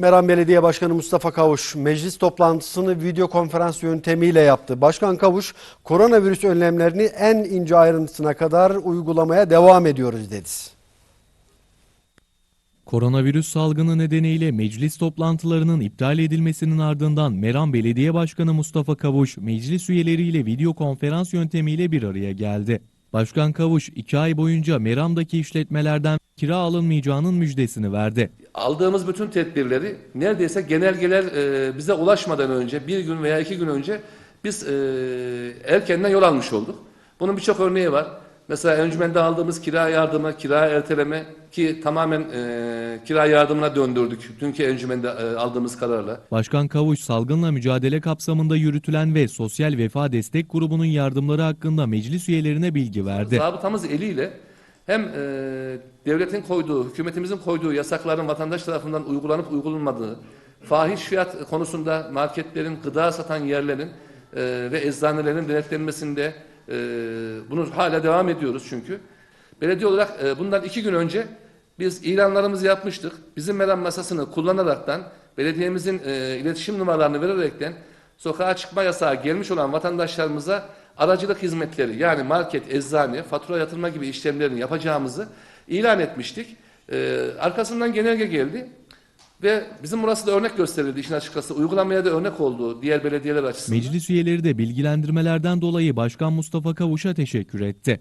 Meram Belediye Başkanı Mustafa Kavuş meclis toplantısını video konferans yöntemiyle yaptı. Başkan Kavuş koronavirüs önlemlerini en ince ayrıntısına kadar uygulamaya devam ediyoruz dedi. Koronavirüs salgını nedeniyle meclis toplantılarının iptal edilmesinin ardından Meram Belediye Başkanı Mustafa Kavuş meclis üyeleriyle video konferans yöntemiyle bir araya geldi. Başkan Kavuş iki ay boyunca Meram'daki işletmelerden kira alınmayacağının müjdesini verdi. aldığımız bütün tedbirleri neredeyse genelgeler e, bize ulaşmadan önce bir gün veya iki gün önce biz e, erkenden yol almış olduk. Bunun birçok örneği var. Mesela encümende aldığımız kira yardımı, kira erteleme ki tamamen e, kira yardımına döndürdük. Dünkü encümende e, aldığımız kararla. Başkan Kavuş salgınla mücadele kapsamında yürütülen ve Sosyal Vefa Destek Grubu'nun yardımları hakkında meclis üyelerine bilgi verdi. Zabıtamız eliyle hem e, devletin koyduğu, hükümetimizin koyduğu yasakların vatandaş tarafından uygulanıp uygulanmadığı, fahiş fiyat konusunda marketlerin, gıda satan yerlerin e, ve eczanelerin denetlenmesinde e, bunu hala devam ediyoruz çünkü. Belediye olarak e, bundan iki gün önce biz ilanlarımızı yapmıştık. Bizim meram masasını kullanaraktan belediyemizin e, iletişim numaralarını vererekten sokağa çıkma yasağı gelmiş olan vatandaşlarımıza aracılık hizmetleri yani market, eczane, fatura yatırma gibi işlemlerini yapacağımızı ilan etmiştik. E, arkasından genelge geldi ve bizim burası da örnek gösterildi işin açıkçası. Uygulamaya da örnek oldu diğer belediyeler açısından. Meclis üyeleri de bilgilendirmelerden dolayı Başkan Mustafa Kavuş'a teşekkür etti.